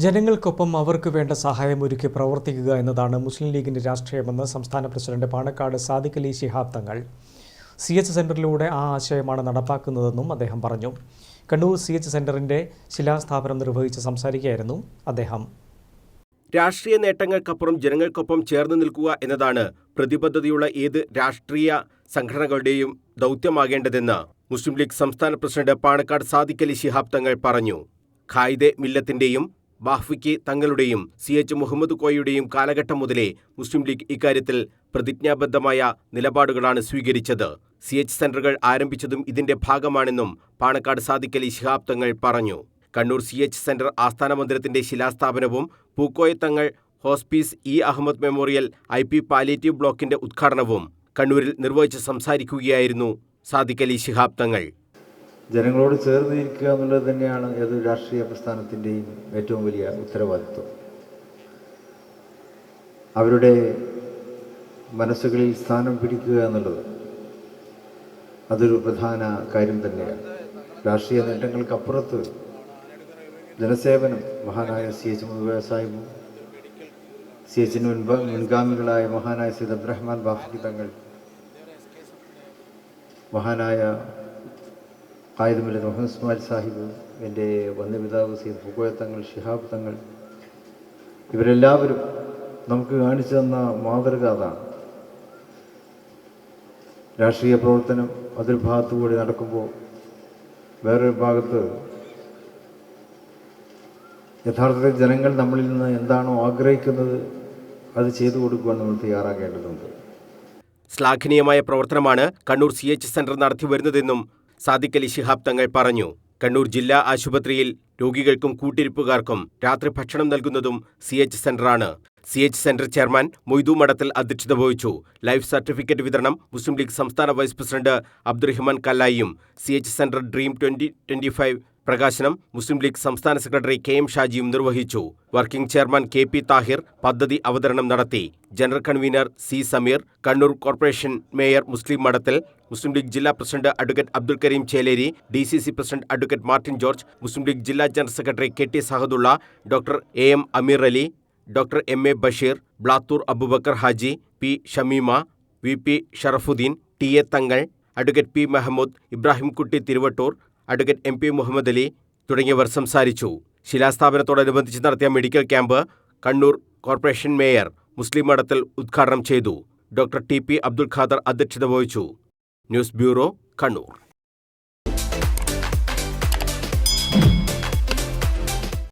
ജനങ്ങൾക്കൊപ്പം അവർക്ക് വേണ്ട സഹായം ഒരുക്കി പ്രവർത്തിക്കുക എന്നതാണ് മുസ്ലിം ലീഗിന്റെ രാഷ്ട്രീയമെന്ന് സംസ്ഥാന president Panakkad Sadiq Ali Shihab Thangal. C H സെന്ററിലൂടെ ആ ആശയമാണ് നടപ്പാക്കുന്നതെന്നും അദ്ദേഹം പറഞ്ഞു. കണ്ണൂർ സി എച്ച് സെന്ററിന്റെ ശിലാസ്ഥാപനം നിർവഹിച്ച് സംസാരിക്കുകയായിരുന്നു അദ്ദേഹം. രാഷ്ട്രീയ നേട്ടങ്ങൾക്കപ്പുറം ജനങ്ങൾക്കൊപ്പം ചേർന്ന് നിൽക്കുക എന്നതാണ് പ്രതിബദ്ധതയുള്ള ഏത് രാഷ്ട്രീയ സംഘടനകളുടെയും ദൗത്യമാകേണ്ടതെന്ന് മുസ്ലിം ലീഗ് സംസ്ഥാന പ്രസിഡന്റ് പാണക്കാട് സാദിഖ് അലി ശിഹാബ് തങ്ങൾ പറഞ്ഞു. ഖായിദെ മില്ലത്തിന്റെയും ബാഹ്വിക്ക് തങ്ങളുടെയും സി എച്ച് മുഹമ്മദ് കോയയുടെയും കാലഘട്ടം മുതലേ മുസ്ലിം ലീഗ് ഇക്കാര്യത്തിൽ പ്രതിജ്ഞാബദ്ധമായ നിലപാടുകളാണ് സ്വീകരിച്ചത്. സി എച്ച് സെന്ററുകൾ ആരംഭിച്ചതും ഇതിന്റെ ഭാഗമാണെന്നും പാണക്കാട് സാദിക്കലി ശിഹാബ് തങ്ങൾ പറഞ്ഞു. കണ്ണൂർ സി എച്ച് സെന്റർ ആസ്ഥാന മന്ദിരത്തിന്റെ ശിലാസ്ഥാപനവും Pookoya Thangal hospice E Ahmed memorial I P palliative ബ്ലോക്കിന്റെ ഉദ്ഘാടനവും കണ്ണൂരിൽ നിർവഹിച്ച് സംസാരിക്കുകയായിരുന്നു സാദിഖ് അലി ശിഹാബ് തങ്ങൾ. ജനങ്ങളോട് ചേർന്ന് ഇരിക്കുക എന്നുള്ളത് തന്നെയാണ് ഏതൊരു രാഷ്ട്രീയ പ്രസ്ഥാനത്തിന്റെയും ഏറ്റവും വലിയ ഉത്തരവാദിത്വം. അവരുടെ മനസ്സുകളിൽ സ്ഥാനം പിടിക്കുക എന്നുള്ളത് അതൊരു പ്രധാന കാര്യം തന്നെയാണ്. രാഷ്ട്രീയ നേട്ടങ്ങൾക്കപ്പുറത്ത് ജനസേവനം മഹാനായ സി എച്ച് മുതുവ സാഹിബും സി എച്ചിന് മുൻപ് മുൻഗാമികളായ മഹാനായ സീദ് അബ്രഹ്മാൻ ബാഹി തങ്ങൾ മഹാനായ ആയുധമില്ല. മുഹമ്മദ് ഇസ്മായിൽ സാഹിബ് എന്റെ വന്യപിതാവ് സീദ് ഫുക്കോയ തങ്ങൾ ഷിഹാബ് തങ്ങൾ ഇവരെല്ലാവരും നമുക്ക് കാണിച്ചു തന്ന മാതൃക അതാണ്. രാഷ്ട്രീയ പ്രവർത്തനം അതൊരു ഭാഗത്തുകൂടി നടക്കുമ്പോൾ വേറൊരു ഭാഗത്ത് യഥാർത്ഥത്തിൽ ജനങ്ങൾ നമ്മളിൽ നിന്ന് എന്താണോ ആഗ്രഹിക്കുന്നത് അത് ചെയ്തു കൊടുക്കുവാൻ നമ്മൾ തയ്യാറാകേണ്ടതുണ്ട്. ശ്ലാഘനീയമായ പ്രവർത്തനമാണ് കണ്ണൂർ സി എച്ച് സെന്റർ നടത്തി വരുന്നതെന്നും സാദിഖ് അലി ശിഹാബ് തങ്ങൾ പറഞ്ഞു കണ്ണൂർ ജില്ലാ ആശുപത്രിയിൽ രോഗികൾക്കും കൂട്ടിരിപ്പുകാർക്കും രാത്രി ഭക്ഷണം നൽകുന്നതും C H സെന്ററാണ്. C H centre chairman Moidu Madathil അധ്യക്ഷത വഹിച്ചു. ലൈഫ് സർട്ടിഫിക്കറ്റ് വിതരണം മുസ്ലിം ലീഗ് സംസ്ഥാന vice president Abdurahiman കല്ലായിയും C H centre dream twenty twenty five പ്രകാശനം മുസ്ലിം ലീഗ് സംസ്ഥാന സെക്രട്ടറി കെ എം ഷാജിയും നിർവഹിച്ചു. Working chairman K P Thahir പദ്ധതി അവതരണം നടത്തി. General convener C Sameer Kannur corporation mayor Muslim Madathil Muslim League ജില്ലാ president advocate Abdul Kareem Cheleri D C C president advocate Martin George Muslim League ജില്ലാ general secretary K T Sahadulla doctor A M Ameer Ali doctor M A Basheer Blathur Abubakar Haji P Shameema V P Sharafuddin T A Thangal advocate P Mahmood Ibrahimkutty Thiruvattur advocate M P Muhammad Ali തുടങ്ങിയവർ സംസാരിച്ചു. ശിലാസ്ഥാപനത്തോടനുബന്ധിച്ച് നടത്തിയ medical camp Kannur corporation mayor Muslim Madathil ഉദ്ഘാടനം ചെയ്തു. Doctor T P Abdul Khader അധ്യക്ഷത വഹിച്ചു. News bureau Kannur.